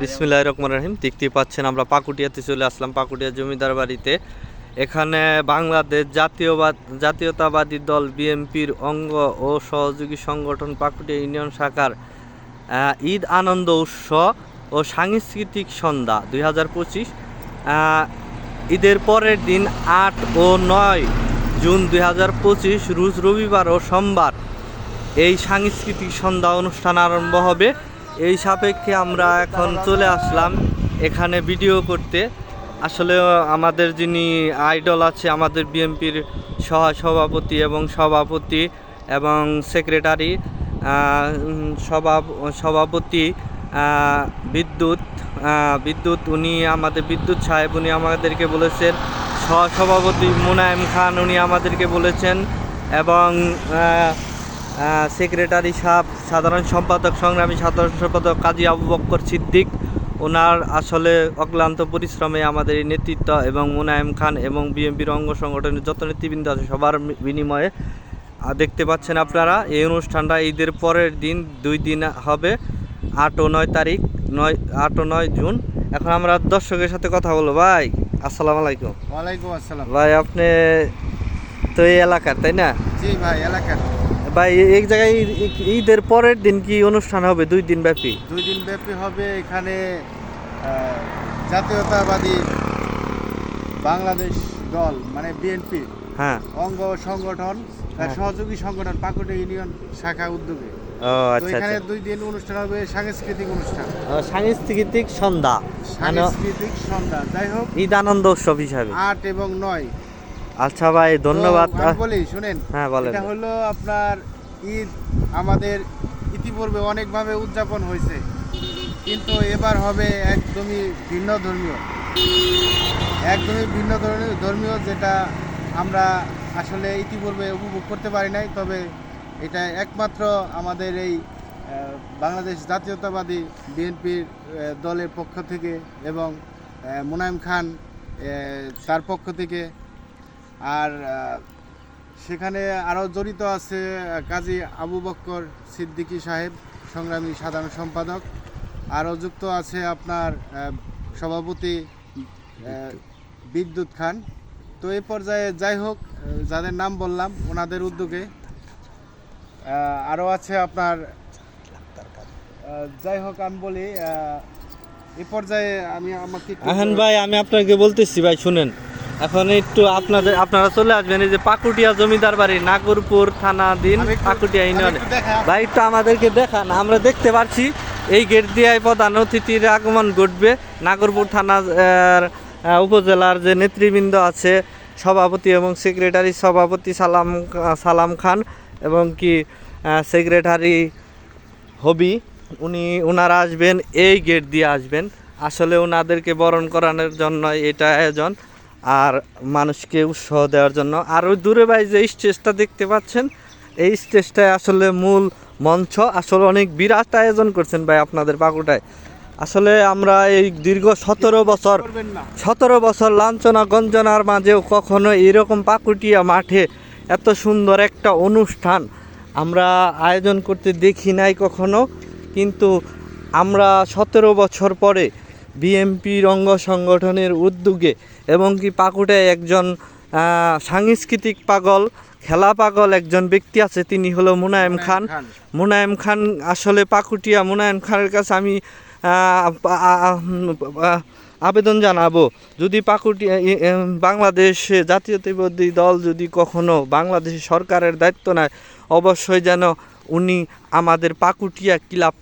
বিসমিল্লাহ রহমান রহিম। দেখতে পাচ্ছেন, আমরা পাকুটিয়াতে চলে আসলাম, পাকুটিয়া জমিদার বাড়িতে। এখানে বাংলাদেশ জাতীয়বাদ, জাতীয়তাবাদী দল বিএনপির অঙ্গ ও সহযোগী সংগঠন পাকুটিয়া ইউনিয়ন শাখার ঈদ আনন্দ উৎসব ও সাংস্কৃতিক সন্ধ্যা দুই হাজার পঁচিশ ঈদের পরের দিন আট ও নয় জুন দুই হাজার পঁচিশ, রোজ রবিবার ও সোমবার এই সাংস্কৃতিক সন্ধ্যা অনুষ্ঠান আরম্ভ হবে। এই সাপেক্ষে আমরা এখন চলে আসলাম এখানে ভিডিও করতে। আসলে আমাদের যিনি আইডল আছে, আমাদের বিএনপির সহ সভাপতি এবং সভাপতি এবং সেক্রেটারি সভা, সভাপতি বিদ্যুৎ বিদ্যুৎ, উনি আমাদের বিদ্যুৎ সাহেব, উনি আমাদেরকে বলেছেন। সহসভাপতি মুনায়েম খান, উনি আমাদেরকে বলেছেন এবং সেক্রেটারি সাহেব সাধারণ সম্পাদক সংগ্রামী সাধারণ সম্পাদক কাজী আবু বক্কর সিদ্দিক ওনার আসলে অক্লান্ত পরিশ্রমে আমাদের এই নেতৃত্ব এবং মুনায়েম খান এবং বিএনপির অঙ্গ সংগঠনের যত নেতৃবৃন্দ আছে সবার বিনিময়ে দেখতে পাচ্ছেন আপনারা এই অনুষ্ঠানটা ঈদের পরের দিন দুই দিন হবে আট ও নয় তারিখ নয় আট ও নয় জুন। এখন আমরা দর্শকের সাথে কথা বলব। ভাই আসসালামু আলাইকুম। ওয়ালাইকুম আসসালাম। ভাই আপনি তো এই এলাকার তাই না? জি ভাই এলাকার। ভাই এক জায়গায় ঈদ- ঈদ- ঈদের পরের দিন কি অনুষ্ঠান হবে? দুই দিন ব্যাপী? দুই দিন ব্যাপী হবে এখানে জাতীয়তাবাদী বাংলাদেশ দল মানে বিএনপি হ্যাঁ। অঙ্গ সংগঠন হ্যাঁ। সহযোগী সংগঠন পাকুড়ে ইউনিয়ন শাখা উদ্যোগে। তো আচ্ছা। এখানে আচ্ছা দুই দিন অনুষ্ঠান হবে সাংস্কৃতিক অনুষ্ঠান। সাংস্কৃতিক সন্ধ্যা। মানে সাংস্কৃতিক সন্ধ্যা। যাই হোক ঈদ আনন্দ উৎসব হিসাবে। আট এবং নয়। আচ্ছা ভাই ধন্যবাদ। বলি শুনেন হ্যাঁ বলেন। এটা হলো আপনার ঈদ আমাদের ইতিপূর্বে অনেকভাবে উদযাপন হয়েছে। কিন্তু এবার হবে একদমই ভিন্ন ধর্মীয়। একদমই ভিন্ন ধরনের ধর্মীয় যেটা আমরা আসলে ইতিপূর্বে উপভোগ করতে পারি নাই তবে এটা একমাত্র আমাদের এই বাংলাদেশ জাতীয়তাবাদী বিএনপির দলের পক্ষ থেকে এবং মুনায়েম খান তার পক্ষ থেকে আর সেখানে আরও জড়িত আছে কাজী আবু বক্কর সিদ্দিকী সাহেব, সংগ্রামী সাধারণ সম্পাদক। আরও যুক্ত আছে আপনার সভাপতি বিদ্যুৎ খান। তো এই পর্যায়ে যাই হোক যাদের নাম বললাম, ওনাদের উদ্যোগে আরও আছে আপনার যাই হোক, আমি বলি এ পর্যায়ে আমি আমাকে একটু- ভাই, আমি আপনাকে বলতেছি, ভাই, শুনেন। এখন একটু আপনাদের আপনারা চলে আসবেন এই যে পাকুটিয়া জমিদার বাড়ি নাগরপুর থানা দিন পাকুটিয়া ইউনিয়নে। ভাই একটু আমাদেরকে দেখান আমরা দেখতে পাচ্ছি এই গেট দিয়ে প্রধান অতিথির আগমন ঘটবে। নাগরপুর থানা উপজেলার যে নেতৃবৃন্দ আছে সভাপতি এবং সেক্রেটারি সভাপতি সালাম সালাম খান এবং কি সেক্রেটারি হবি উনি ওনারা আসবেন এই গেট দিয়ে আসবেন। আসলে ওনাদেরকে বরণ করানোর জন্য এটা আয়োজন। আর মানুষকে উৎসাহ দেওয়ার জন্য। আর ওই দূরে ভাই যে স্টেজটা দেখতে পাচ্ছেন এই স্টেজটায় আসলে মূল মঞ্চ। আসলে অনেক বিরাট আয়োজন করছেন ভাই আপনাদের বাকুটায় আসলে আমরা এই দীর্ঘ সতেরো বছর সতেরো বছর লাঞ্ছনা গঞ্জনার মাঝেও কখনো এরকম পাকুটিয়া মাঠে এত সুন্দর একটা অনুষ্ঠান আমরা আয়োজন করতে দেখি নাই কখনো। কিন্তু আমরা সতেরো বছর পরে বিএমপির অঙ্গ সংগঠনের উদ্যোগে এবং কি পাকুটায় একজন সাংস্কৃতিক পাগল খেলা পাগল একজন ব্যক্তি আছে তিনি হলো মুনায়েম খান। মুনায়েম খান আসলে পাকুটিয়া মুনায়েম খানের কাছে আমি আবেদন জানাব যদি এ, বাংলাদেশে জাতীয়তাবাদী দল যদি কখনো বাংলাদেশ সরকারের দায়িত্ব নেয় অবশ্যই যেন উনি আমাদের পাকুটিয়া ক্লাব